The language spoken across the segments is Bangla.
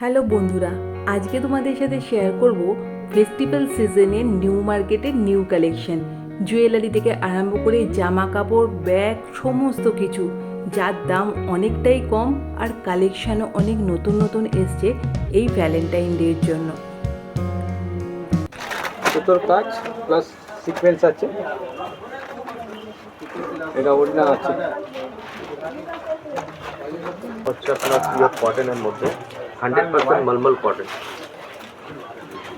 হ্যালো বন্ধুরা আজকে তোমাদের সাথে শেয়ার করব ফেস্টিভ্যাল সিজনে নিউ মার্কেটের নিউ কালেকশন জুয়েলারি থেকে আরম্ভ করে জামা কাপড় ব্যাগ সমস্ত কিছু যার দাম অনেকটাই কম আর কালেকশানও অনেক নতুন নতুন এসছে এই ভ্যালেন্টাইন ডের জন্য। সুতোর কাজ প্লাস সিকোয়েন্স আছে। এটা অরিজিনাল আছে। হচ্ছে আপনার পিওর কটনের মধ্যে। হান্ড্রেড পার্সেন্ট মলমল কটন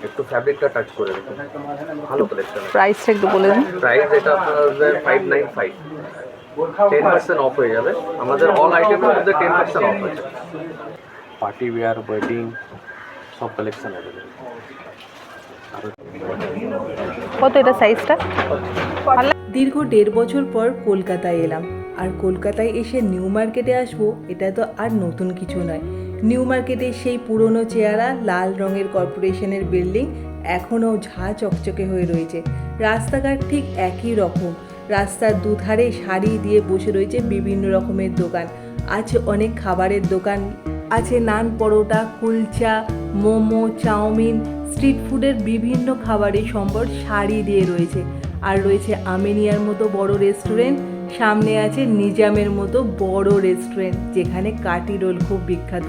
একটু ফ্যাব্রিকটা টাচ করে দেখুন। ভালো কালেকশন প্রাইসটা একটু বলে দিন। প্রাইস এটা আপনার five nine five ten percent off হয়ে যাবে। আমাদের অল আইটেমের মধ্যে টেন পার্সেন্ট অফ আছে। পার্টি ওয়্যার ওয়েডিং সব কালেকশন অ্যাভেলেবেল কত এটা সাইজটা দীর্ঘ দেড় বছর পর কলকাতায় এলাম। আর কলকাতায় এসে নিউ মার্কেটে আসব এটা তো আর নতুন কিছু নয়। নিউ মার্কেটে সেই পুরনো চেহারা, লাল রঙের কর্পোরেশনের বিল্ডিং এখনও ঝা চকচকে হয়ে রয়েছে। রাস্তাঘাট ঠিক একই রকম। রাস্তার দুধারে সারি দিয়ে বসে রয়েছে বিভিন্ন রকমের দোকান। আছে অনেক খাবারের দোকান। আছে naan paratha, kulcha, momo, chow mein, street ফুডের বিভিন্ন খাবারের সম্বর সারি দিয়ে রয়েছে। আর রয়েছে আমেনিয়ার মতো বড় রেস্টুরেন্ট সামনে আছে নিজামের মতো বড় রেস্টুরেন্ট যেখানে কাটি রোল খুব বিখ্যাত।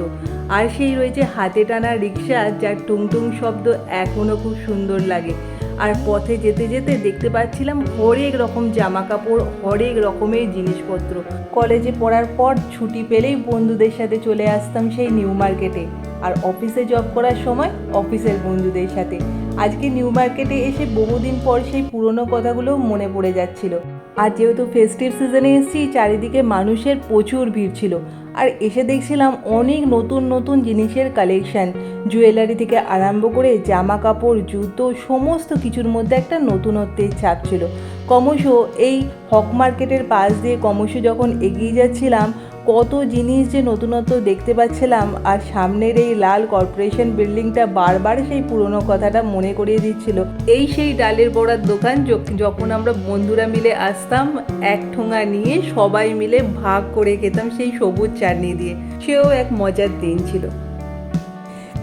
আর সেই রয়েছে হাতে টানা রিক্সা যার টুংটুং শব্দ এখনও খুব সুন্দর লাগে। আর পথে যেতে যেতে দেখতে পাচ্ছিলাম হরেক রকম জামা কাপড় হরেক রকমের জিনিসপত্র। কলেজে পড়ার পর ছুটি পেলেই বন্ধুদের সাথে চলে আসতাম সেই নিউ মার্কেটে। আর অফিসে জব করার সময় অফিসের বন্ধুদের সাথে। আজকে নিউ মার্কেটে এসে বহুদিন পর সেই পুরনো কথাগুলো মনে পড়ে যাচ্ছিল। আর যেহেতু ফেস্টিভ সিজনে এসেছি, চারিদিকে মানুষের প্রচুর ভিড় ছিল। আর এসে দেখছিলাম অনেক নতুন নতুন জিনিসের কালেকশন জুয়েলারি থেকে আরম্ভ করে জামা কাপড়, জুতো, সমস্ত কিছুর মধ্যে একটা নতুনত্বের ছাপ ছিল। ক্রমশ এই হক মার্কেটের পাশ দিয়ে ক্রমশ যখন এগিয়ে যাচ্ছিলাম কত জিনিস যে নতুনত্ব দেখতে পাচ্ছিলাম, আর সামনের এই লাল কর্পোরেশন বিল্ডিংটা বারবার সেই পুরনো কথাটা মনে করিয়ে দিচ্ছিল। এই সেই ডালের বড়ার দোকান যখন আমরা বন্ধুরা মিলে আসতাম, এক ঠোঙা নিয়ে সবাই মিলে ভাগ করে খেতাম সেই সবুজ চাটনি দিয়ে। সেও এক মজার দিন ছিল।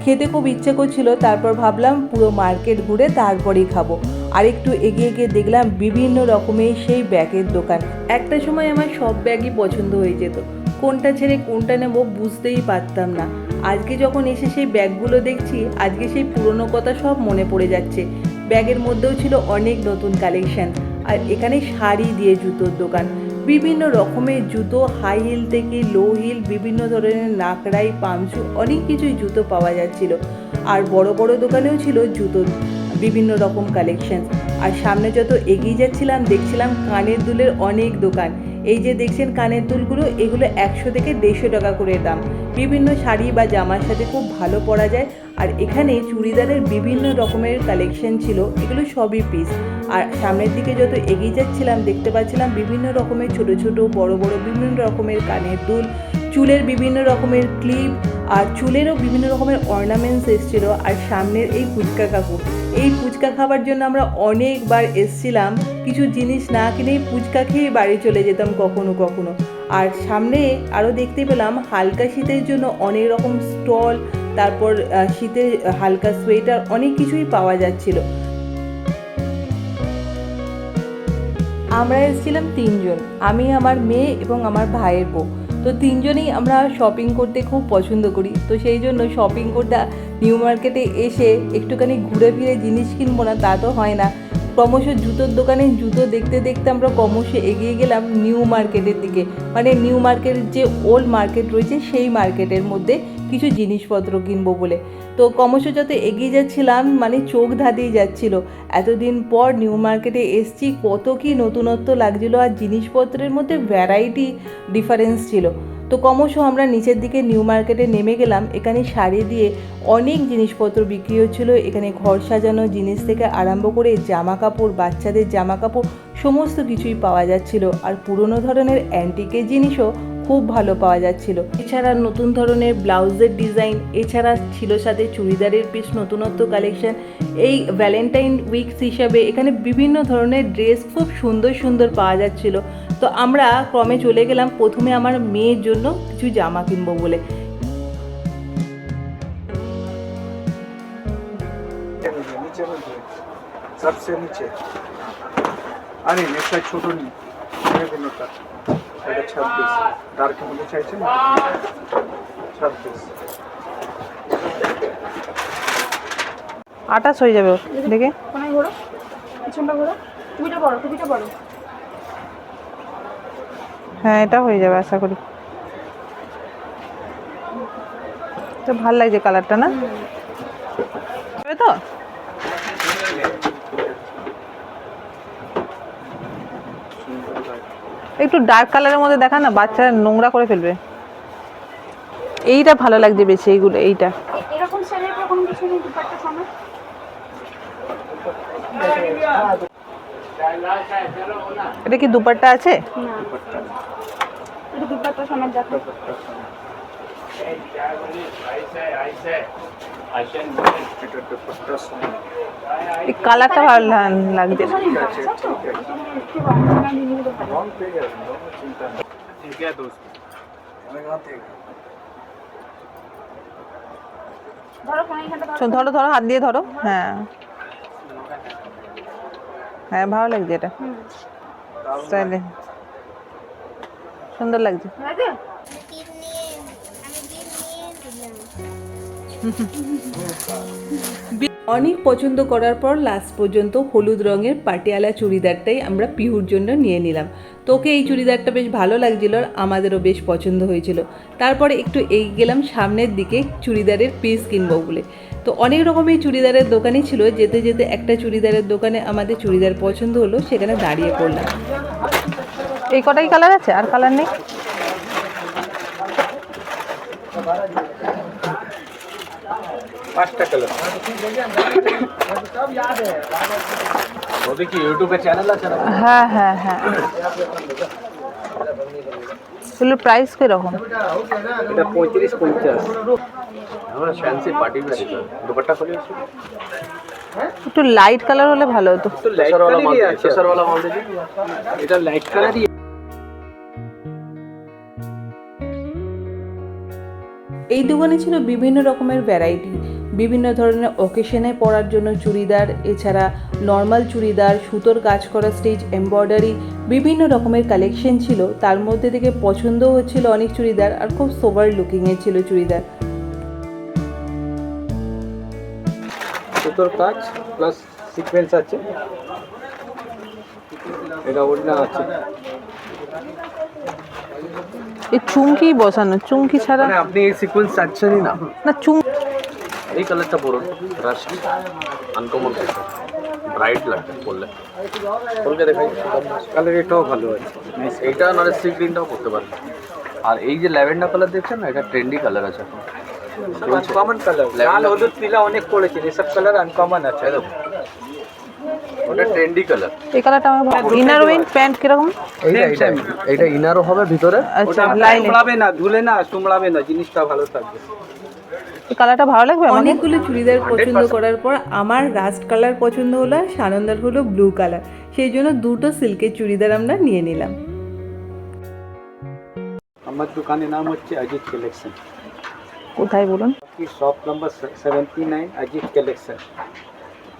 খেতে খুব ইচ্ছে করছিল, তারপর ভাবলাম পুরো মার্কেট ঘুরে তারপরেই খাব। আর একটু এগিয়ে গিয়ে দেখলাম বিভিন্ন রকমের সেই ব্যাগের দোকান। একটা সময় আমার সব ব্যাগই পছন্দ হয়ে যেত। কোনটা ছেড়ে কোনটা নেব বুঝতেই পারতাম না। আজকে যখন এসে সেই ব্যাগগুলো দেখছি, আজকে সেই পুরনো কথা সব মনে পড়ে যাচ্ছে। ব্যাগের মধ্যেও ছিল অনেক নতুন কালেকশন। আর এখানে শাড়ি দিয়ে জুতোর দোকান। বিভিন্ন রকমের জুতো হাই হিল থেকে লো হিল বিভিন্ন ধরনের নাকড়াই, পামচু, অনেক কিছুই জুতো পাওয়া যাচ্ছিল। আর বড় বড় দোকানেও ছিল জুতোর বিভিন্ন রকম কালেকশন। আর সামনে যত এগিয়ে যাচ্ছিলাম, দেখছিলাম কানের দুলের অনেক দোকান। এই যে দেখছেন কানের দুলগুলো, এগুলো একশো থেকে দেড়শো টাকা করে দাম। বিভিন্ন শাড়ি বা জামার সাথে খুব ভালো পরা যায়। আর এখানে চুড়িদারের বিভিন্ন রকমের কালেকশন ছিল, এগুলো সবই পিস আর সামনের দিকে যত এগিয়ে যাচ্ছিলাম, দেখতে পাচ্ছিলাম বিভিন্ন রকমের ছোট ছোট, বড় বড় বিভিন্ন রকমের কানের দুল, চুলের বিভিন্ন রকমের ক্লিপ আর চুলেরও বিভিন্ন রকমের অর্নামেন্টস এসেছিল আর সামনের এই ফুচকা কাকু এই ফুচকা খাবার জন্য আমরা অনেকবার এসছিলাম, কিছু জিনিস না কিনেই ফুচকা খেয়ে বাড়ি চলে যেতাম কখনো কখনো। আর সামনে আরও দেখতে পেলাম, হালকা শীতের জন্য অনেক রকম স্টল, তারপর শীতের হালকা সোয়েটার, অনেক কিছুই পাওয়া যাচ্ছিল। আমরা এসেছিলাম তিনজন, আমি, আমার মেয়ে এবং আমার ভাইয়ের বউ। তো তিনজনেই আমরা শপিং করতে খুব পছন্দ করি। তো সেই জন্য শপিং করতে নিউ মার্কেটে এসে একটুখানি ঘুরে ফিরে জিনিস কিনবো না, তা তো হয় না। ক্রমশ জুতোর দোকানে জুতো দেখতে দেখতে আমরা ক্রমশ এগিয়ে গেলাম নিউ মার্কেটের দিকে। মানে নিউ মার্কেটের যে ওল্ড মার্কেট রয়েছে, সেই মার্কেটের মধ্যে কিছু জিনিসপত্র কিনবো বলে। তো ক্রমশ যত এগিয়ে যাচ্ছিলাম মানে চোখ ধাঁধিয়ে যাচ্ছিল। এতদিন পর নিউ মার্কেটে এসছি, কত কি নতুনত্ব লাগছিল আর জিনিসপত্রের মধ্যে ভ্যারাইটি ডিফারেন্স ছিল। তো ক্রমশ আমরা নিচের দিকে নিউ মার্কেটে নেমে গেলাম। এখানে শাড়ি দিয়ে অনেক জিনিসপত্র বিক্রি হচ্ছিল। এখানে ঘর সাজানো জিনিস থেকে আরম্ভ করে জামা কাপড় বাচ্চাদের জামা কাপড় সমস্ত কিছুই পাওয়া যাচ্ছিল। আর পুরনো ধরনের অ্যান্টিকের জিনিসও খুব ভালো পাওয়া যাচ্ছিল এছাড়া নতুন ধরনের ব্লাউজের ডিজাইন এছাড়া ছিল সাথে চুড়িদারের পিস নতুনত্ব কালেকশন এই ভ্যালেন্টাইন উইকস হিসাবে এখানে বিভিন্ন ধরনের ড্রেস খুব সুন্দর সুন্দর পাওয়া যাচ্ছিল তো আমরা ক্রমে চলে গেলাম প্রথমে আমার মেয়ের জন্য কিছু জামা কিনবো বলে नीचे में भी नीचे में भी सबसे नीचे আরে নেকটা ছোট নি ছেড়ে দিন ওটা এটা ছাব্বিশ। মধ্যে চাইছেন? ছাব্বিশ। আটাশ হয়ে যাবে ওর। দেখে। কোনায় ঘোরো? পিছনটা ঘোরো। টুপিটা বড় টুপিটা বড় হ্যাঁ এটা হয়ে যাবে আশা করি। তো ভালো লাগছে কালারটা না? হবে তো? একটু ডার্ক কালারের মধ্যে দেখা না বাচ্চা নোংরা করে ফেলবে। এইটা ভালো লাগছে বেশি এইগুলো এইটা। এরকম কোনো কিছু নেই দুপাট্টা সময় এটা কি দুপাট্টা আছে? না। দুপাট্টা দেখো এটা দুপাট্টা সঙ্গে এই কালারটা ভালো লাগছে। ঠিক আছে। দোস্ত। অনেক হাত থেকে ধরো ধরো। শোন, ধরো ধরো হাত দিয়ে ধরো। হ্যাঁ। হ্যাঁ ভালো লাগছে এটা। স্টাইলে। সুন্দর লাগছে। লাগে অনেক পছন্দ করার পর লাস্ট পর্যন্ত হলুদ রঙের পাটিয়ালা চুড়িদারটাই আমরা পিহুর জন্য নিয়ে নিলাম। তোকে এই চুড়িদারটা বেশ ভালো লাগছিল আর আমাদেরও বেশ পছন্দ হয়েছিল। তারপরে একটু এই গেলাম সামনের দিকে চুড়িদারের পিস কিনবো বলে। তো অনেক রকমের চুড়িদারের দোকানই ছিল। যেতে যেতে একটা চুড়িদারের দোকানে আমাদের চুড়িদার পছন্দ হলো, সেখানে দাঁড়িয়ে পড়লাম। এই কটাই কালার আছে? আর কালার নেই? পাঁচটা কালার ওদের কি ইউটিউবে চ্যানেল আছে না হ্যাঁ হ্যাঁ হ্যাঁ এগুলোর প্রাইস কীরকম এটা পঁয়ত্রিশ পঞ্চাশ আমরা ফ্যান্সি পার্টি ওয়্যার দুপাট্টা খুলে আসি একটু লাইট কালার হলে ভালো হতো তো লাইট প্রেসারওয়ালা মাল কালারই আছে প্রেসারওয়ালা মাল দেখি এটা লাইট কালারই এই দোকানে ছিল বিভিন্ন রকমের ভ্যারাইটি বিভিন্ন ধরনের অকেশনে পরার জন্য চুড়িদার, এছাড়া নর্মাল চুড়িদার, সুতোর কাজ করা স্টেজ এমব্রয়ডারি বিভিন্ন রকমের কালেকশন ছিল। তার মধ্যে থেকে পছন্দও হচ্ছিল অনেক চুড়িদার আর খুব সোবার লুকিংয়ে ছিল চুড়িদার। সুতোর কাজ প্লাস সিকোয়েন্স আছে। এটা অরিজিনাল আছে। এই চুমকি বসানো চুমকি ছাড়া মানে আপনি এই সিকোয়েন্স চাচ্ছেনই না। না চুম এই কালারটা পরুন রাস্ট আনকমন ব্রাইট লাগবে পরলে। পরলে দেখাই। কালার এটাও ভালো আছে। এইটা নাহলে সি গ্রিনটাও করতে পারেন। আর এই যে ল্যাভেন্ডার কালার দেখছেন না এটা ট্রেন্ডি কালার আছে। এখন আনকমন কালার লাল হলুদ পিলা অনেক পড়েছে এসব কালার আনকমন আছে। ওটা ট্রেন্ডি কালার এই কালারটা আমার ভালো ইনার উইন প্যান্ট কীরকম? এইটা এইটা এইটা ইনারও হবে ভিতরে। আচ্ছা ওটা লাইনে। না ধুলে না সুমড়াবে না জিনিসটা ভালো থাকবে। কালারটা ভালো লাগবে অনেকগুলো চুড়িদার পছন্দ করার পর আমার রাস্ট কালার পছন্দ হলো আর সানন্দার হলো ব্লু কালার সেই জন্য দুটো সিল্কের চুড়িদার আমরা নিয়ে নিলাম। আমার দোকানের নাম হচ্ছে অজিত কালেকশন কোথায় বলুন? কি shop number seventy nine Ajit collection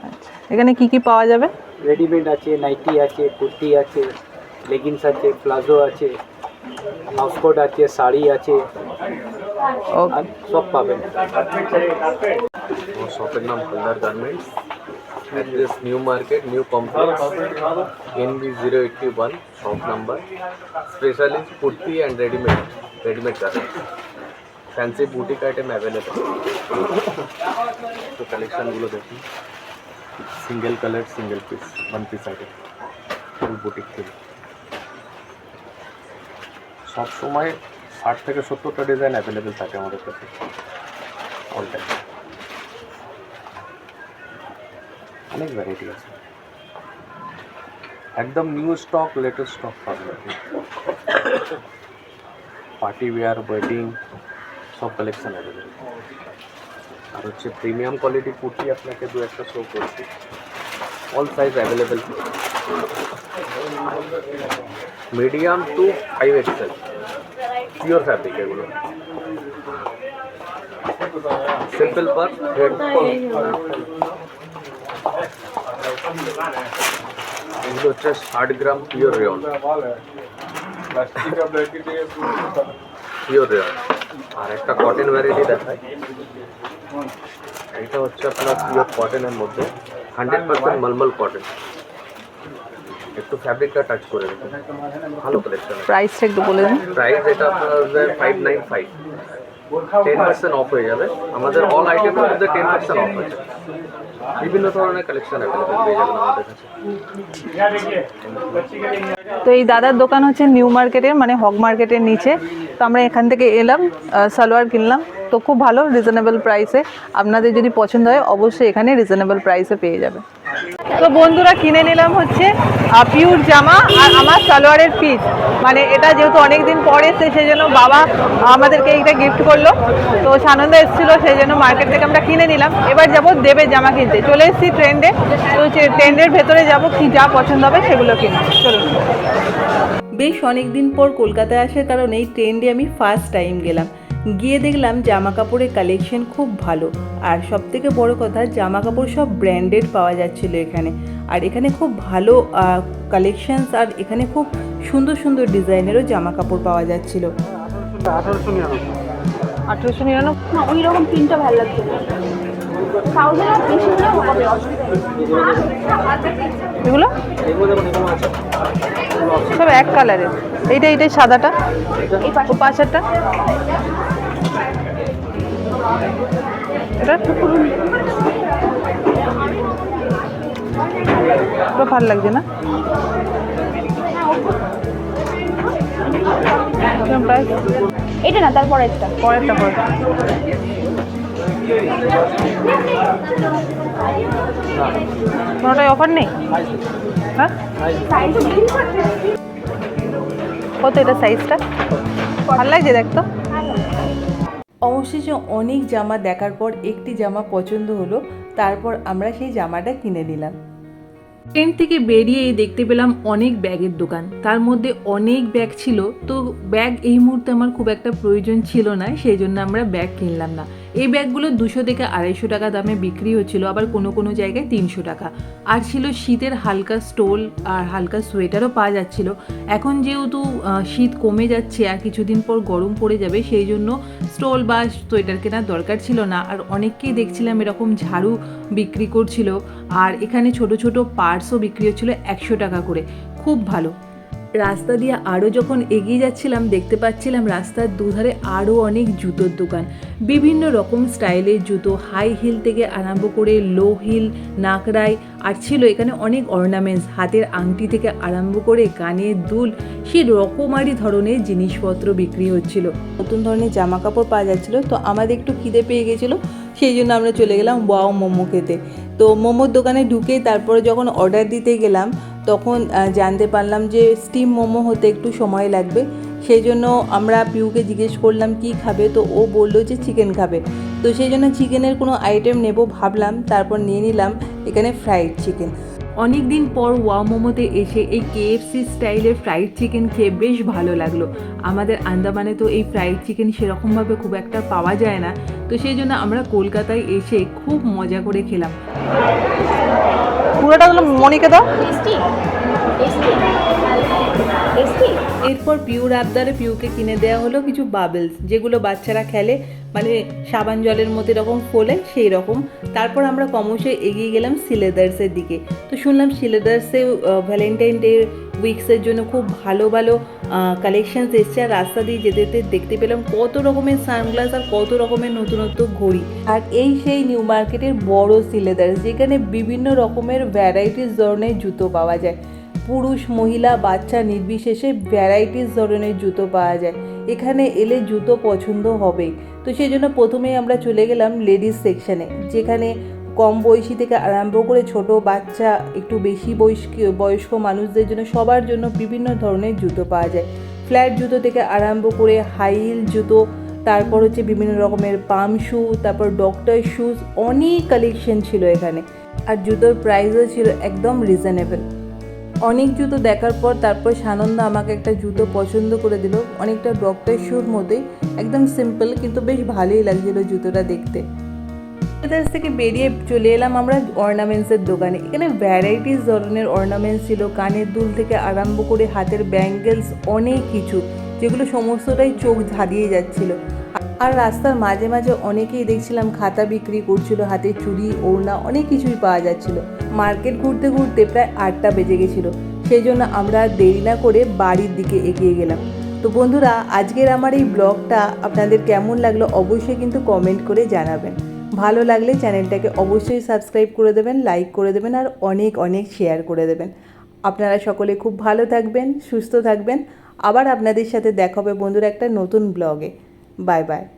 আচ্ছা। এখানে কি কি পাওয়া যাবে? রেডিমেড আছে নাইটি আছে কুর্তি আছে লেগিংস আছে প্লাজো আছে হাউসকোট আছে শাড়ি আছে। ওকে আর সব পাবেন। আমার শপের নাম Haldar garments address new market new complex NB zero eighty one shop number specialist kurti and readymade readymade garments fancy boutique item available তো কালেকশানগুলো দেখুন। Single colour single piece one piece item full boutique থেকে সব সময় ষাট থেকে সত্তরটা ডিজাইন অ্যাভেলেবেল থাকে আমাদের কাছে। অল টাইম অনেক ভ্যারাইটি আছে। একদম নিউ স্টক লেটেস্ট স্টক পাবেন আপনি পার্টি ওয়্যার ওয়েডিং সব কালেকশন অ্যাভেলেবেল আর হচ্ছে প্রিমিয়াম কোয়ালিটি কুর্তি আপনাকে দু একটা শো করছি all size available medium to five XL pure fabric এগুলো সিম্পল পার হেড এগুলো হচ্ছে ষাট গ্রাম পিওর রেয়ন प्लास्टिक का ब्लैकेट है পিওর রেয়ন আর একটা কটন ভ্যারাইটি দেখায় এটা হচ্ছে আপনার পিওর কটনের মধ্যে হান্ড্রেড পার্সেন্ট মলমল কটন একটু ফ্যাব্রিকটা টাচ করে দেখুন। ভালো কালেকশন প্রাইসটা একটু বলে দিন। প্রাইস এটা আপনার five nine five ten percent off হয়ে যাবে। আমাদের অল আইটেমের মধ্যে টেন পার্সেন্ট অফ আছে বিভিন্ন ধরনের কালেকশন অ্যাভেলেবেল পেয়ে যাবেন আমাদের কাছে। তো এই দাদার দোকান হচ্ছে নিউ মার্কেটের মানে হক মার্কেটের নিচে। তো আমরা এখান থেকে এলাম সালোয়ার কিনলাম। তো খুব ভালো রিজনেবল প্রাইসে আপনাদের যদি পছন্দ হয়, অবশ্যই এখানে রিজনেবল প্রাইসে পেয়ে যাবে। তো বন্ধুরা, কিনে নিলাম হচ্ছে পিওর জামা আর আমার সালোয়ারের পিস মানে এটা যেহেতু অনেক দিন পরে এসছে সেই জন্য বাবা আমাদেরকে এইটা গিফট করল। তো সানন্দ এসেছিল সেই জন্য মার্কেট থেকে আমরা কিনে নিলাম। এবার যাব দেবের জামা কিনতে। চলে এসেছি ট্রেন্ডে তো ট্রেন্ডের ভেতরে যাব, কি যা পছন্দ হবে সেগুলো কিনবো। চলুন। বেশ অনেক দিন পর কলকাতায় আসার কারণে এই ট্রেন্ডে আমি ফার্স্ট টাইম গেলাম। গিয়ে দেখলাম জামা কাপড়ের কালেকশন খুব ভালো। আর সব থেকে বড় কথা জামা কাপড় সব ব্র্যান্ডেড পাওয়া যাচ্ছিল এখানে। আর এখানে খুব ভালো কালেকশনস আর এখানে খুব সুন্দর সুন্দর ডিজাইনেরও জামা কাপড় পাওয়া যাচ্ছিল। আঠেরোশো নিরানব্বই? ওই রকম প্রিন্টটা ভালো লাগছে এগুলো? সব এক কালারের। এইটা এইটাই সাদাটা ও পাঁচ এটা ভালো লাগছে না? এটা না তারপরে একটা পরেরটা পরে কোনোটাই অফার নেই? হ্যাঁ? কত এটা সাইজটা ভালো লাগছে দেখতো? অবশেষে অনেক জামা দেখার পর একটি জামা পছন্দ হলো তারপর আমরা সেই জামাটা কিনে নিলাম। ট্রেন থেকে বেরিয়েই দেখতে পেলাম অনেক ব্যাগের দোকান। তার মধ্যে অনেক ব্যাগ ছিল তো ব্যাগ এই মুহূর্তে আমার খুব একটা প্রয়োজন ছিল না সেই জন্য আমরা ব্যাগ কিনলাম না। এই ব্যাগগুলো দুশো থেকে আড়াইশো টাকা দামে বিক্রি হচ্ছিল, আবার কোনো কোনো জায়গায় তিনশো টাকা। আর ছিল শীতের হালকা স্টোল আর হালকা সোয়েটারও পাওয়া যাচ্ছিল। এখন যেহেতু শীত কমে যাচ্ছে আর কিছুদিন পর গরম পড়ে যাবে, সেই জন্য স্টোল বা সোয়েটার কেনার দরকার ছিল না। আর অনেককেই দেখছিলাম এরকম ঝাড়ু বিক্রি করছিল। আর এখানে ছোট ছোট পার্টসও বিক্রি হচ্ছিল একশো টাকা করে। খুব ভালো। রাস্তা দিয়ে আরও যখন এগিয়ে যাচ্ছিলাম, দেখতে পাচ্ছিলাম রাস্তার দুধারে আরও অনেক জুতোর দোকান। বিভিন্ন রকম স্টাইলের জুতো হাই হিল থেকে আরম্ভ করে লো হিল নাকড়াই, আর ছিল এখানে অনেক অর্নামেন্টস হাতের আংটি থেকে আরম্ভ করে কানের দুল, সে রকমারি ধরনের জিনিসপত্র বিক্রি হচ্ছিল। নতুন ধরনের জামা কাপড় পাওয়া যাচ্ছিল, তো আমাদের একটু খিদে পেয়ে গেছিল সেই জন্য আমরা চলে গেলাম ওয়াও মোমো খেতে। তো মোমোর দোকানে ঢুকে তারপরে যখন অর্ডার দিতে গেলাম, তখন জানতে পারলাম যে স্টিম মোমো হতে একটু সময় লাগবে। সেই জন্য আমরা পিউকে জিজ্ঞেস করলাম, কি খাবে? তো ও বলল যে চিকেন খাবে। তো সেই জন্য চিকেনের কোনো আইটেম নেব ভাবলাম, তারপর নিয়ে নিলাম এখানে ফ্রাইড চিকেন অনেক দিন পর ওয়া মোমোতে এসে এই কেএফসি স্টাইলের ফ্রাইড চিকেন খেয়ে বেশ ভালো লাগল। আমাদের আন্দামানে তো এই ফ্রাইড চিকেন সেরকমভাবে খুব একটা পাওয়া যায় না। তো সেই জন্য আমরা কলকাতায় এসে খুব মজা করে খেলাম। পুরোটা হলো মনিকে দাও। এরপর পিউর আবদারে পিউকে কিনে দেওয়া হলো কিছু বাবেলস যেগুলো বাচ্চারা খেলে মানে সাবান জলের মতো এরকম ফোলে সেই রকম। তারপর আমরা ক্রমশ এগিয়ে গেলাম সিলেদার্সের দিকে। তো শুনলাম সিলেদার্সে ভ্যালেন্টাইন ডে উইক্সের জন্য খুব ভালো ভালো কালেকশনস এসছে। আর রাস্তা দিয়ে যেতে যেতে দেখতে পেলাম কত রকমের সানগ্লাস আর কত রকমের নতুনত্ব ঘড়ি। আর এই সেই নিউ মার্কেটের বড় সিলেদার্স যেখানে বিভিন্ন রকমের ভ্যারাইটিস ধরনের জুতো পাওয়া যায়। পুরুষ, মহিলা, বাচ্চা নির্বিশেষে ভ্যারাইটিস ধরনের জুতো পাওয়া যায়। এখানে এলে জুতো পছন্দ হবেই। তো সেই জন্য প্রথমেই আমরা চলে গেলাম লেডিস সেকশানে, যেখানে কম বয়সী থেকে আরম্ভ করে ছোট বাচ্চা, একটু বেশি বয়স্ক বয়স্ক মানুষদের জন্য সবার জন্য বিভিন্ন ধরনের জুতো পাওয়া যায়। ফ্ল্যাট জুতো থেকে আরম্ভ করে হাই হিল জুতো, তারপর হচ্ছে বিভিন্ন রকমের পাম শু, তারপর ডক্টর শুজ অনেক কালেকশন ছিল এখানে। আর জুতোর প্রাইসও ছিল একদম রিজনেবল অনেক জুতো দেখার পর তারপর সানন্দ আমাকে একটা জুতো পছন্দ করে দিল। অনেকটা ডক্টর শুর মধ্যেই একদম সিম্পল কিন্তু বেশ ভালোই লাগছিল জুতোটা দেখতে। বাজার থেকে বেরিয়ে চলে এলাম আমরা অর্নামেন্টসের দোকানে। এখানে ভ্যারাইটিস ধরনের অর্নামেন্টস ছিল, কানের দুল থেকে আরম্ভ করে হাতের ব্যাঙ্গেলস অনেক কিছু, যেগুলো সমস্তটাই চোখ ধাঁধিয়ে যাচ্ছিল। আর রাস্তার মাঝে মাঝে অনেকেই দেখছিলাম খাতা বিক্রি করছিল, হাতে চুড়ি, ওড়না, অনেক কিছুই পাওয়া যাচ্ছিল। মার্কেট ঘুরতে ঘুরতে প্রায় আটটা বেজে গেছিল। সেই জন্য আমরা আর দেরি না করে বাড়ির দিকে এগিয়ে গেলাম। তো বন্ধুরা, আজকের আমার এই ব্লগটা আপনাদের কেমন লাগল অবশ্যই কিন্তু কমেন্ট করে জানাবেন। ভালো লাগলে চ্যানেলটাকে অবশ্যই সাবস্ক্রাইব করে দেবেন, লাইক করে দেবেন আর অনেক অনেক শেয়ার করে দেবেন। আপনারা সকলে খুব ভালো থাকবেন, সুস্থ থাকবেন। আবার আপনাদের সাথে দেখা হবে বন্ধুরা একটা নতুন ব্লগে। Bye bye.